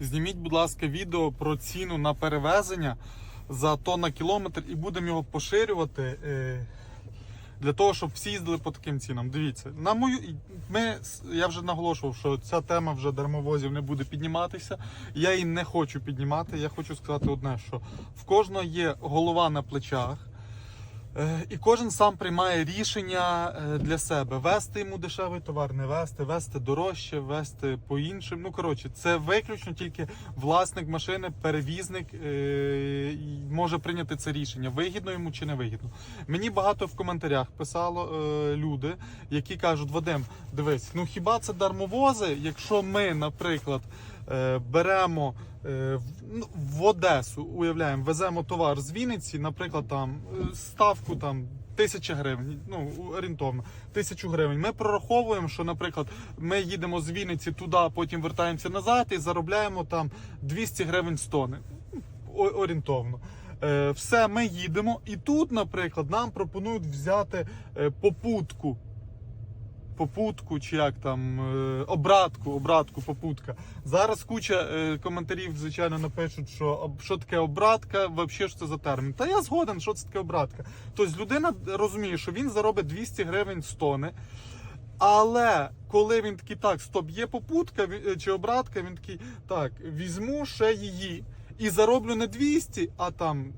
Зніміть, будь ласка, відео про ціну на перевезення за тонна кілометр і будемо його поширювати. е, Для того, щоб всі їздили по таким цінам. Дивіться, на мою ми я вже наголошував, що ця тема вже дармовозів не буде підніматися. Я її не хочу піднімати. Я хочу сказати одне: що в кожного є голова на плечах. Е, І кожен сам приймає рішення е, для себе: вести йому дешевий товар, не вести, вести дорожче, вести по іншим. Ну коротше, це виключно тільки власник машини, перевізник е, може прийняти це рішення, вигідно йому чи не вигідно. Мені багато в коментарях писало люди, які кажуть: Вадим, дивись, ну хіба це дармовози, якщо ми, наприклад, беремо е, в- ну, в Одесу, уявляємо, веземо товар з Вінниці, наприклад, там е, ставку там. Тисяча гривень, ну орієнтовно, тисячу гривень. Ми прораховуємо, що, наприклад, ми їдемо з Вінниці туди, потім вертаємося назад і заробляємо там 200 гривень з тони. Орієнтовно. Е, все, ми їдемо, і тут, наприклад, нам пропонують взяти е, попутку. Попутку, чи як там, е, обратку, обратку, попутка. Зараз куча е, коментарів, звичайно, напишуть, що що таке обратка, взагалі що це за термін. Та я згоден, що це таке обратка. Тобто людина розуміє, що він заробить 200 гривень з тони. Але коли він такий, так, стоп, є попутка е, чи обратка, він такий, так, візьму ще її і зароблю не 200, а там.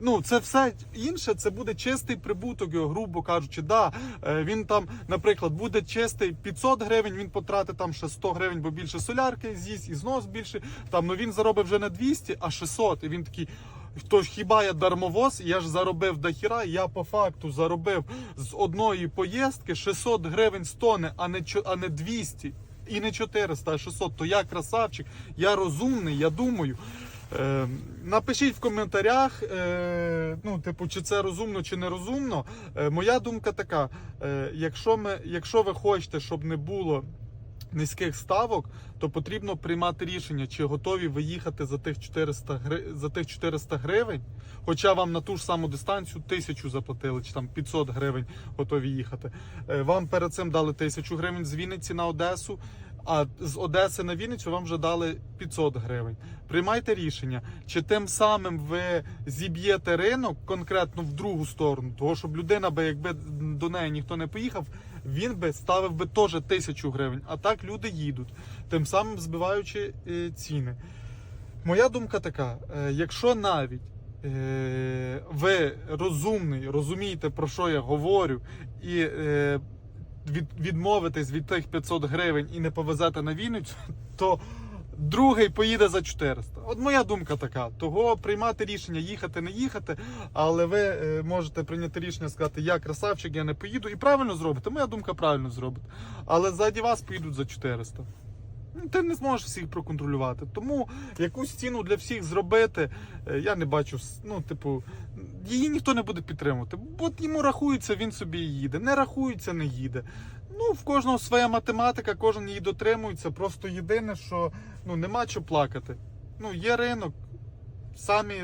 Ну, це все інше, це буде чистий прибуток, грубо кажучи. Да, е, він там, наприклад, буде чистий 500 гривень, він потратить там ще 100 гривень, бо більше солярки з'їсть, і знос більше. Там, ну він заробить вже не 200, а 600. І він такий. То хіба я дармовоз? Я ж заробив до хіра, я по факту заробив з одної поїздки 600 гривень з тони, а не, а не 200. І не 400, а 600. То я красавчик, я розумний, я думаю. Е, напишіть в коментарях, е, ну, типу, чи це розумно, чи не розумно. Е, моя думка така: якщо, ми, якщо ви хочете, щоб не було низьких ставок, то потрібно приймати рішення, чи готові ви їхати за тих 400, гри... за тих 400 гривень, хоча вам на ту ж саму дистанцію тисячу заплатили, чи там 500 гривень готові їхати. Вам перед цим дали тисячу гривень з Вінниці на Одесу. А з Одеси на Вінницю вам вже дали 500 гривень. Приймайте рішення, чи тим самим ви зіб'єте ринок конкретно в другу сторону, того щоб людина би, якби до неї ніхто не поїхав, він би ставив би теж тисячу гривень. А так люди їдуть, тим самим збиваючи е, ціни. Моя думка така: е, якщо навіть е, ви розумний, розумієте, про що я говорю, і від, відмовитесь від тих 500 гривень і не повезете на Вінницю, то другий поїде за 400. От моя думка така. Того приймати рішення, їхати, не їхати, але ви е, можете прийняти рішення сказати, я красавчик, я не поїду, і правильно зробите. Моя думка правильно зробите. Але ззаді вас поїдуть за 400. Ти не зможеш всіх проконтролювати. Тому якусь ціну для всіх зробити, е, я не бачу. Ну, типу, її ніхто не буде підтримувати. От йому рахується, він собі їде. Не рахується, не їде. Ну, в кожного своя математика, кожен її дотримується. Просто єдине, що ну, нема чого плакати. Ну, є ринок, самі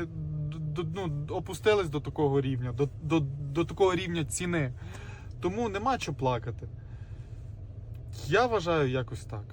ну, опустились до такого рівня, до, до, до такого рівня ціни. Тому нема чого плакати. Я вважаю якось так.